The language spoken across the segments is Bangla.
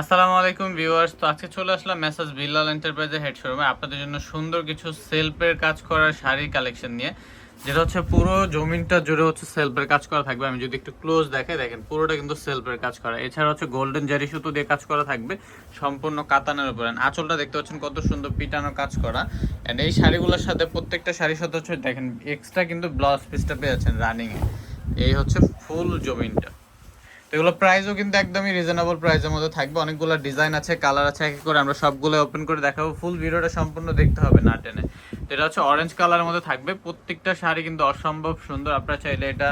আসসালামু আলাইকুম ভিউয়ার্স। তো আজকে চলে আসলাম মেসাজ বিল্লাল এন্টারপ্রাইজের হেড শোরুমে আপনাদের জন্য সুন্দর কিছু সেলফের কাজ করার শাড়ির কালেকশন নিয়ে, যেটা হচ্ছে পুরো জমিনটা জুড়ে হচ্ছে সেলফের কাজ করা থাকবে। আমি যদি একটু ক্লোজ দেখে দেখেন পুরোটা কিন্তু সেলফের কাজ করা। এছাড়া হচ্ছে গোল্ডেন জারি সুতো দিয়ে কাজ করা থাকবে, সম্পূর্ণ কাতানের উপরে। আঁচলটা দেখতে পাচ্ছেন কত সুন্দর পিটানো কাজ করা। এন্ড এই শাড়িগুলোর সাথে প্রত্যেকটা শাড়ির সাথে হচ্ছে, দেখেন এক্সট্রা কিন্তু ব্লাউজ পিসটা পেয়েছেন রানিং এ। এই হচ্ছে ফুল জমিনটা। এগুলো প্রাইসও কিন্তু একদমই রিজনেবল প্রাইসের মধ্যে থাকবে। অনেকগুলো ডিজাইন আছে কালার আছে, এক করে আমরা সবগুলো ওপেন করে দেখাবো। ফুল ভিডিওটা সম্পূর্ণ দেখতে হবে না টেনে। এটা হচ্ছে অরেঞ্জ কালারের মধ্যে থাকবে। প্রত্যেকটা শাড়ি কিন্তু অসম্ভব সুন্দর। আপনারা চাইলে এটা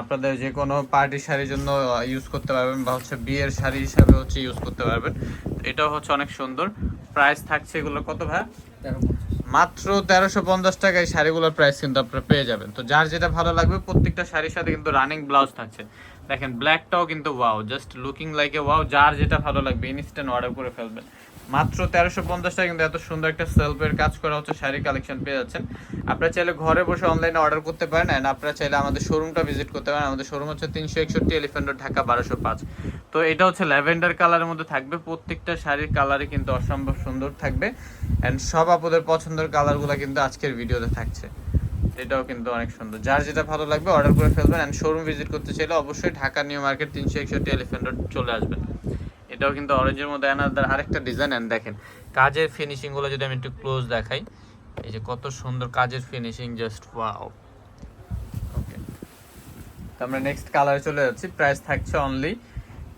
আপনাদের যে কোনো পার্টি শাড়ির জন্য ইউজ করতে পারবেন বা হচ্ছে বিয়ের শাড়ি হিসাবে হচ্ছে ইউজ করতে পারবেন। এটাও হচ্ছে অনেক সুন্দর। প্রাইস থাকছে এগুলো কত ভাই? মাত্র তেরোশো পঞ্চাশ টাকায় শাড়িগুলোর প্রাইস কিন্তু আপনারা পেয়ে যাবেন। তো যার যেটা ভালো লাগবে, প্রত্যেকটা শাড়ির সাথে কিন্তু রানিং ব্লাউজ থাকছে। দেখেন ব্ল্যাকটাও কিন্তু wow just looking like a wow যার যেটা ভালো লাগবে ইনস্ট্যান্ট অর্ডার করে ফেলবেন। মাত্র তেরোশো পঞ্চাশ টাকা কিন্তু এত সুন্দর একটা সেলফের কাজ করা হচ্ছে শাড়ি কালেকশন পেয়ে যাচ্ছেন। আপনারা চাইলে ঘরে বসে অনলাইনে অর্ডার করতে পারেন অ্যান্ড আপনারা চাইলে আমাদের শোরুমটা ভিজিট করতে পারেন। আমাদের শোরুম হচ্ছে তিনশো একষট্টি এলিফেন্ট ঢাকা বারোশো পাঁচ। তো এটা হচ্ছে ল্যাভেন্ডার কালারের মধ্যে থাকবে। প্রত্যেকটা শাড়ির কালারে কিন্তু অসম্ভব সুন্দর থাকবে অ্যান্ড সব আপনাদের পছন্দের কালারগুলো কিন্তু আজকের ভিডিওতে থাকছে। এটাও কিন্তু অনেক সুন্দর। যার যেটা ভালো লাগবে অর্ডার করে ফেলবেন অ্যান্ড শোরুম ভিজিট করতে চাইলে অবশ্যই ঢাকা নিউ মার্কেট তিনশো একষট্টি এলিফেন্ট চলে আসবেন। এটাও কিন্তু অরেঞ্জের মধ্যে অ্যানাদার আরেকটা ডিজাইন অ্যান্ড দেখেন, কাজের ফিনিশিংগুলো যদি আমি একটু ক্লোজ দেখাই, এই যে কত সুন্দর কাজের ফিনিশিং জাস্ট ওয়াও ওকে আমরা নেক্সট কালারে চলে যাচ্ছি প্রাইস থাকছে অনলি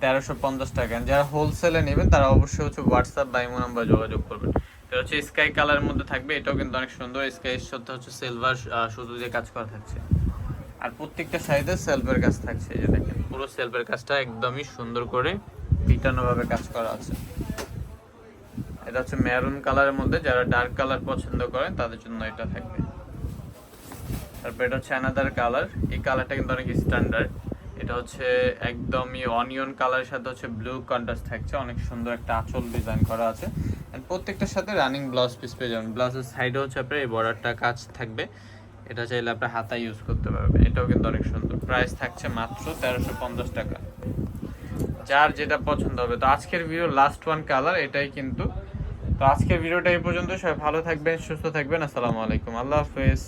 তেরোশো পঞ্চাশ টাকা। যারা হোলসেলে নেবেন, তারা অবশ্যই হচ্ছে হোয়াটসঅ্যাপ বা ইমো নাম্বার যোগাযোগ করবেন। এটা হচ্ছে স্কাই কালারের মধ্যে থাকবে, এটাও কিন্তু অনেক সুন্দর। স্কাইয়ের সাথে হচ্ছে সিলভার সুতো দিয়ে কাজ করা থাকছে। আর প্রত্যেকটা সাইডে সেলফের কাজ থাকছে যে দেখেন, পুরো সেলফের কাজটা একদমই সুন্দর করে পিটানো ভাবে কাজ করা আছে। এটা হচ্ছে মেরুন কালারের মধ্যে, যারা ডার্ক কালার পছন্দ করেন, তাদের জন্য এটা থাকবে। তারপর এটা হচ্ছে অ্যানাদার কালার এই কালারটা কিন্তু অনেক স্ট্যান্ডার্ড এটা হচ্ছে একদমই অনিয়ন কালারের সাথে হচ্ছে ব্লু কন্ট্রাস্ট থাকছে, অনেক সুন্দর একটা আঁচল ডিজাইন করা আছে। প্রত্যেকটার সাথে রানিং ব্লাউজ পিস পেয়ে যাবেন। ব্লাউজের সাইডে হচ্ছে আপনার এই বর্ডারটা কাজ থাকবে। এটা চাইলে আপনার হাতায় ইউজ করতে পারবেন। এটাও কিন্তু অনেক সুন্দর। প্রাইস থাকছে মাত্র তেরোশো পঞ্চাশ টাকা। যার যেটা পছন্দ হবে। তো আজকের ভিডিও লাস্ট ওয়ান কালার এটাই কিন্তু। তো আজকের ভিডিওটা এই পর্যন্ত সবাই ভালো থাকবেন, সুস্থ থাকবেন। আসসালামু আলাইকুম। আল্লাহ হাফেজ।